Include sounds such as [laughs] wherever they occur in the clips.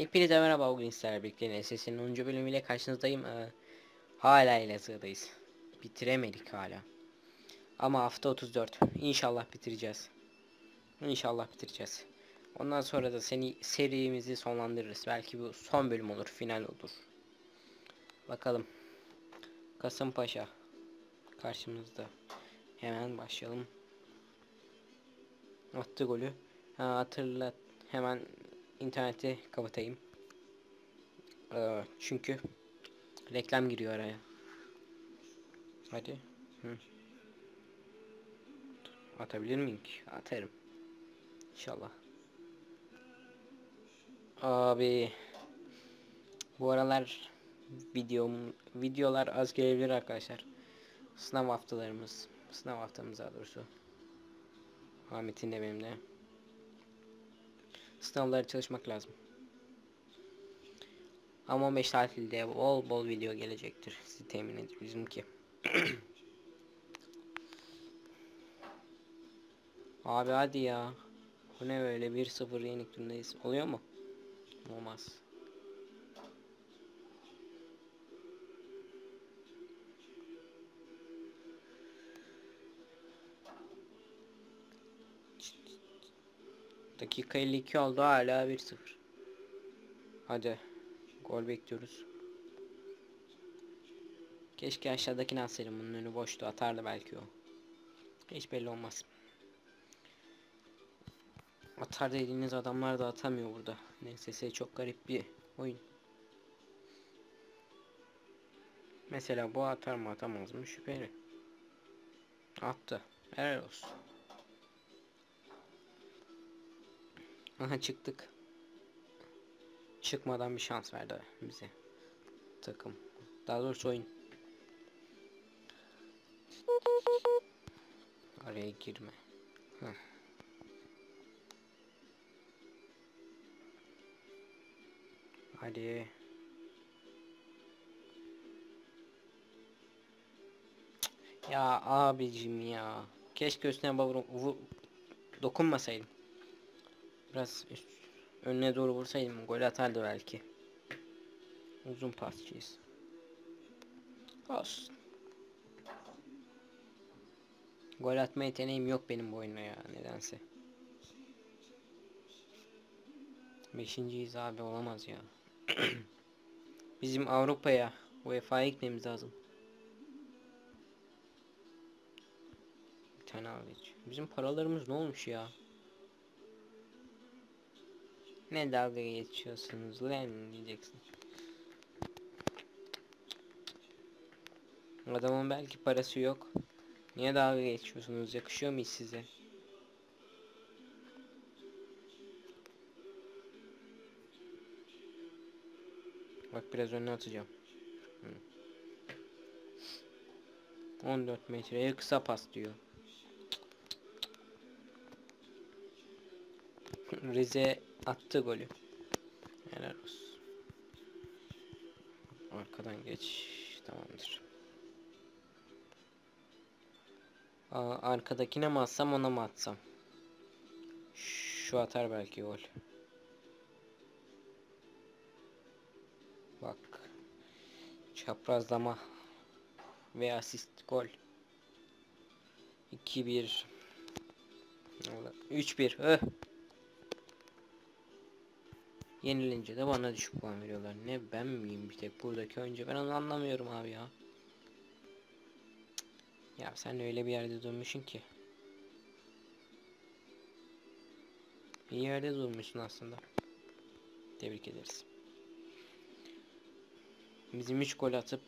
Hepinize merhaba bugün sizlerle birlikte NSS'nin 10. bölümüyle karşınızdayım. Ee, hala Elazığ'dayız. Bitiremedik hala. Ama hafta 34. İnşallah bitireceğiz. İnşallah bitireceğiz. Ondan sonra da seni serimizi sonlandırırız. Belki bu son bölüm olur, final olur. Bakalım. Kasımpaşa karşımızda. Hemen başlayalım. Attı golü. Ha, hatırlat. Hemen interneti kapatayım. Ee, çünkü reklam giriyor araya. Hadi. Hı. Atabilir miyim ki? Atarım. İnşallah. Abi bu aralar videom videolar az gelebilir arkadaşlar. Sınav haftalarımız, sınav haftamız daha doğrusu. Ahmet'in de benim de. Sınavlara çalışmak lazım. Ama 15 tatilde bol bol video gelecektir. Sizi temin ediyorum bizimki. [clears throat] Abi hadi ya. Bu ne böyle 1-0 yenik durumdayız. Oluyor mu? Olmaz. Dakika 52 oldu hala 1-0. Hadi. Gol bekliyoruz. Keşke aşağıdakini atsaydım. Bunun önü boştu. Atardı belki o. Hiç belli olmaz. Atar dediğiniz adamlar da atamıyor burada. NSS çok garip bir oyun. Mesela bu atar mı atamaz mı şüpheli. Attı. Helal olsun. Aha çıktık. Çıkmadan bir şans verdi bize. Takım. Daha doğrusu oyun. Araya girme. Heh. Hadi. Ya abicim ya. Keşke üstüne vurup dokunmasaydım. Biraz üst, önüne doğru vursaydım gol atardı belki. Uzun pasçıyız. Olsun. Gol atma yeteneğim yok benim bu oyunda ya nedense. Beşinciyiz abi olamaz ya. [clears throat] Bizim Avrupa'ya UEFA'ya gitmemiz lazım. Bir tane abi. Bizim paralarımız ne olmuş ya? Ne dalga geçiyorsunuz lan diyeceksin. Adamın belki parası yok. Niye dalga geçiyorsunuz? Yakışıyor mu size? Bak biraz önüne atacağım. Hı. 14 metreye kısa pas diyor. Rize attı golü. Helal olsun. Arkadan geç. Tamamdır. Aa, arkadakine mi atsam ona mı atsam? Şu atar belki gol. Bak. Çaprazlama ve asist gol. 2-1 3-1 öh. Yenilince de bana düşük puan veriyorlar. Ne ben miyim bir tek buradaki oyuncu ben onu anlamıyorum abi ya. Ya sen öyle bir yerde durmuşsun ki. İyi yerde durmuşsun aslında. Tebrik ederiz. Bizim 3 gol atıp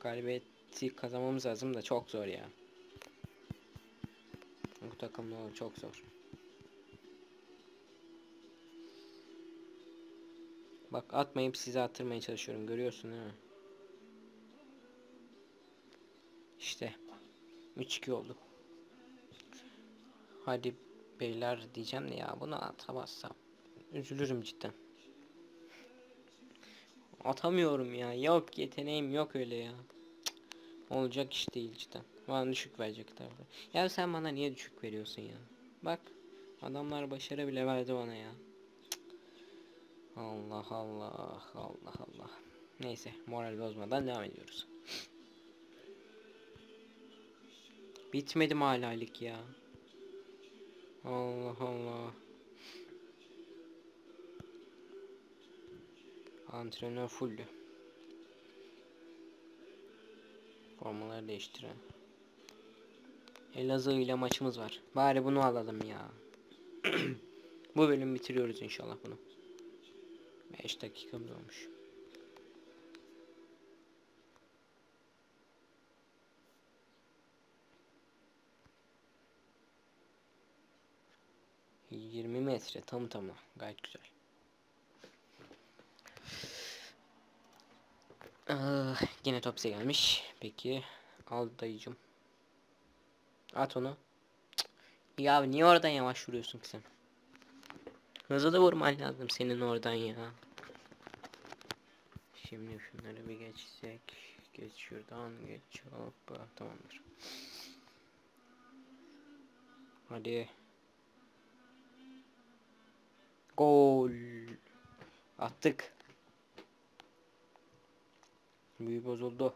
galibiyeti kazanmamız lazım da çok zor ya. Bu takımla çok zor. Bak atmayıp size attırmaya çalışıyorum. Görüyorsun değil mi? İşte. 3-2 oldu. Hadi beyler diyeceğim de ya bunu atamazsam. Üzülürüm cidden. Atamıyorum ya. Yok yeteneğim yok öyle ya. Olacak iş değil cidden. Bana düşük verecek tarafı. Ya sen bana niye düşük veriyorsun ya? Bak. Adamlar başarı bile verdi bana ya. Allah Allah Allah Allah. Neyse moral bozmadan devam ediyoruz. Bitmedi mi hala lig ya? Allah Allah. Antrenör fulldü. Formaları değiştiren. Elazığ ile maçımız var. Bari bunu alalım ya. [clears throat] Bu bölüm bitiriyoruz inşallah bunu. 5 dakikamız olmuş. Yirmi metre tam tamına gayet güzel. Ah, yine top gelmiş. Peki al dayıcım. At onu. Cık. Ya niye oradan yavaş vuruyorsun ki sen? Hızlı vurman lazım senin oradan ya. Şimdi şunları bir geçsek. Geç şuradan geç. Hoppa tamamdır. Hadi. Gol. Attık. Büyü bozuldu.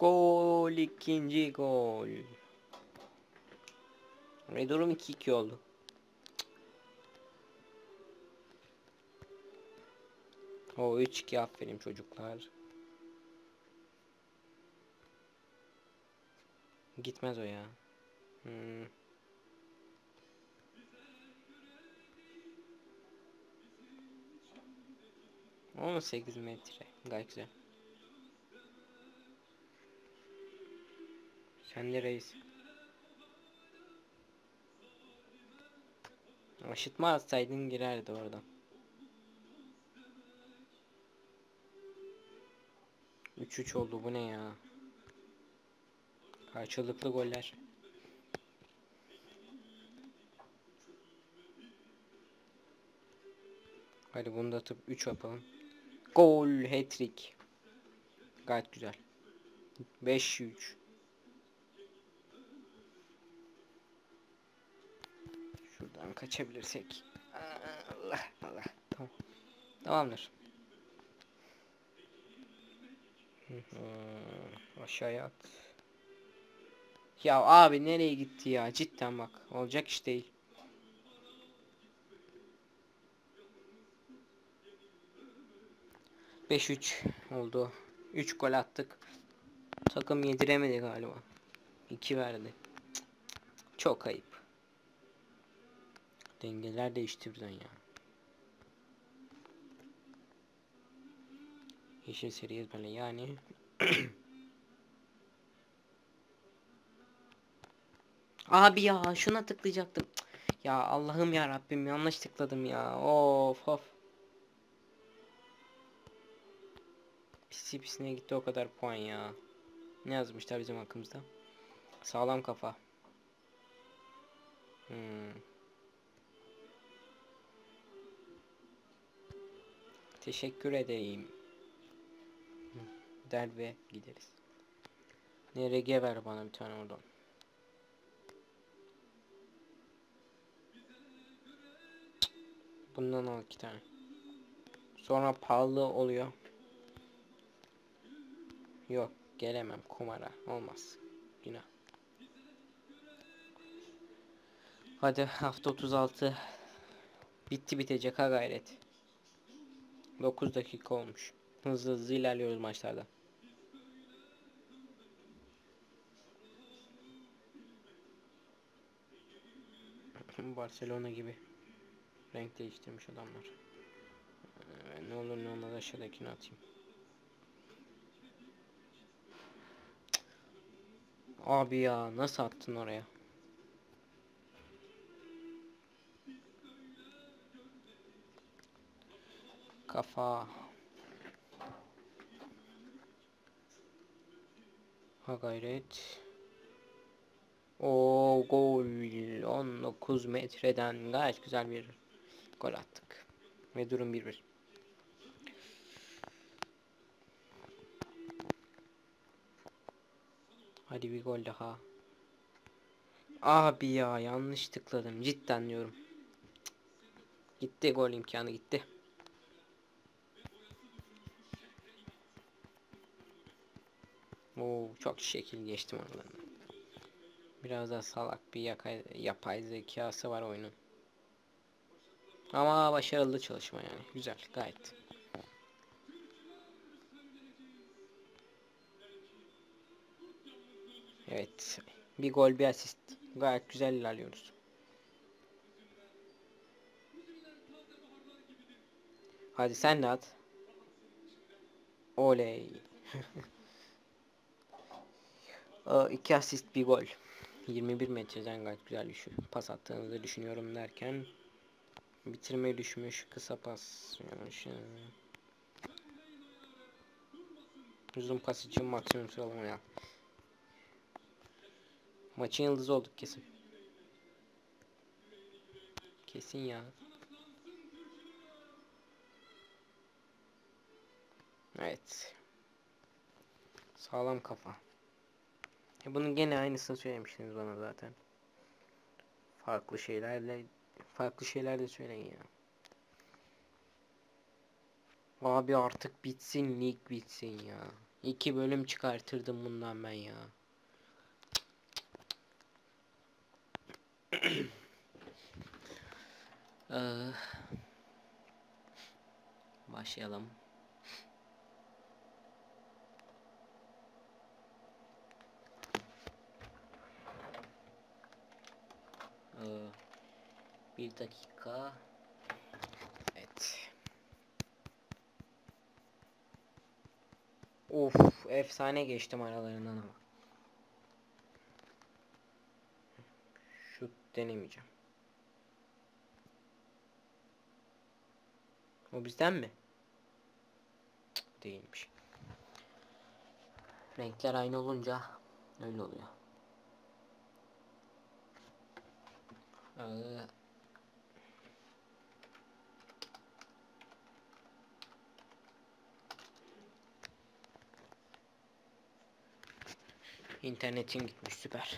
Gol ikinci gol. Ve durum 2-2 oldu. O 3-2 aferin çocuklar. Gitmez o ya. Hmm. On sekiz metre. Gayet güzel. Sen de reis. Aşıtma atsaydın girerdi oradan. 3-3 oldu bu ne ya? Karşılıklı goller. Hadi bunu da atıp 3 yapalım. Gol hat-trick. Gayet güzel. 5-3. Şuradan kaçabilirsek. Allah Allah. Tamam. Tamamdır. Aşağıya at. Ya abi nereye gitti ya? Cidden bak. Olacak iş değil. Beş üç oldu. 3 gol attık. Takım yediremedi galiba. 2 verdi. Çok ayıp. Dengeler değişti birden ya. Yeşil seri ezberle yani. [clears throat] Abi ya şuna tıklayacaktım. Ya Allah'ım ya Rabbim yanlış tıkladım ya. Of of. Pisi pisine gitti o kadar puan ya. Ne yazmışlar bizim hakkımızda? Sağlam kafa. Hmm. Teşekkür edeyim. Der ve gideriz. NRG ver bana bir tane oradan. Bundan al iki tane. Sonra pahalı oluyor. Yok gelemem kumara olmaz. Günah. Hadi hafta 36 bitti bitecek ha gayret. 9 dakika olmuş. Hızlı hızlı ilerliyoruz maçlarda. [clears throat] Barcelona gibi renk değiştirmiş adamlar. Ee, ne olur ne olmaz aşağıdakini atayım. Abi ya nasıl attın oraya? Kafa. Ha gayret. O gol 19 metreden gayet güzel bir gol attık. Ve durum 1-1. Hadi bir gol daha. Abi ya yanlış tıkladım cidden diyorum. Gitti gol imkanı gitti. Oo çok şekil geçtim oradan. Biraz da salak bir yakay, yapay zekası var oyunun. Ama başarılı çalışma yani. Güzel gayet. Evet. Bir gol bir asist. Gayet güzel ilerliyoruz. Hadi sen de at. Oley. [laughs] Aa, iki asist bir gol. 21 metreden gayet güzel şut. Pas attığınızı düşünüyorum derken bitirmeyi düşmüş kısa pas. Yanlış. Uzun pas için maksimum sıralama ya. Maçın yıldızı olduk kesin. Kesin ya. Evet. Sağlam kafa. Bunun gene aynısını söylemiştiniz bana zaten. Farklı şeylerle farklı şeyler de söyleyin ya. Abi artık bitsin lig bitsin ya. İki bölüm çıkartırdım bundan ben ya. [coughs] Ee, başlayalım. Ee, bir dakika. Evet. Of, efsane geçtim aralarından ama. Şut denemeyeceğim. O bizden mi? Cık, değilmiş. Renkler aynı olunca öyle oluyor. Ee, İnternetin gitmiş süper.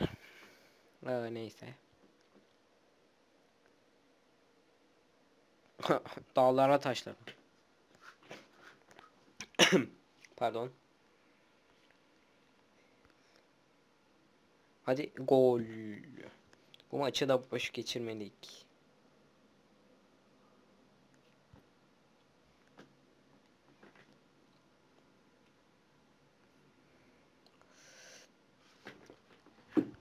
Ee, neyse. [laughs] Dağlara taşlara. [coughs] Pardon. Hadi gol. Bu maçı da boş geçirmedik.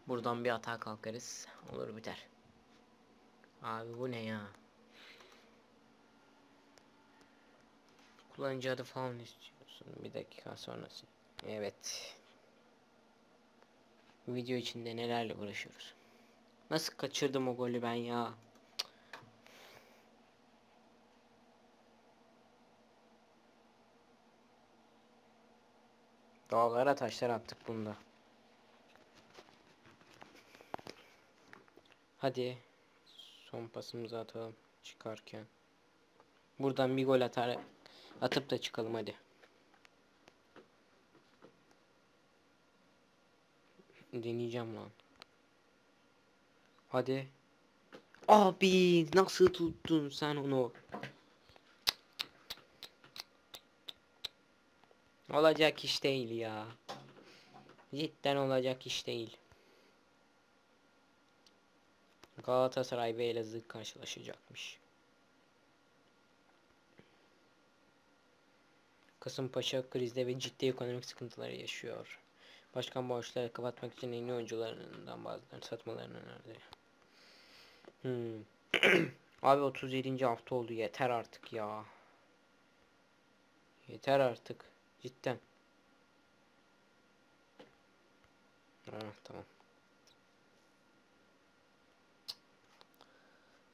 Buradan bir atağa kalkarız. Olur biter. Abi bu ne ya? Kullanıcı adı falan istiyorsun. Bir dakika sonrası. Evet. Video içinde nelerle uğraşıyoruz. Nasıl kaçırdım o golü ben ya? Dağlara taşlar attık bunda. Hadi. Son pasımızı atalım çıkarken. Buradan bir gol atar atıp da çıkalım hadi. Deneyeceğim lan. Hadi. Abi nasıl tuttun sen onu? Olacak iş değil ya. Cidden olacak iş değil. Galatasaray ve Elazığ karşılaşacakmış. Kasımpaşa krizde ve ciddi ekonomik sıkıntıları yaşıyor. Başkan borçları kapatmak için en iyi oyuncularından bazılarını satmalarını önerdi. Hmm. [clears throat] Abi 37. hafta oldu yeter artık ya. Yeter artık. Cidden. Ha, tamam.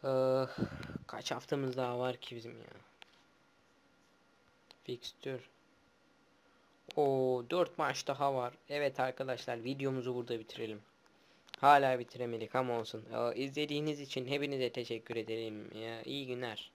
Ee, kaç haftamız daha var ki bizim ya? Fixtür. O 4 maç daha var. Evet arkadaşlar videomuzu burada bitirelim. Hala bitiremedik ama olsun. Ee, izlediğiniz için hepinize teşekkür ederim. Ya, iyi günler.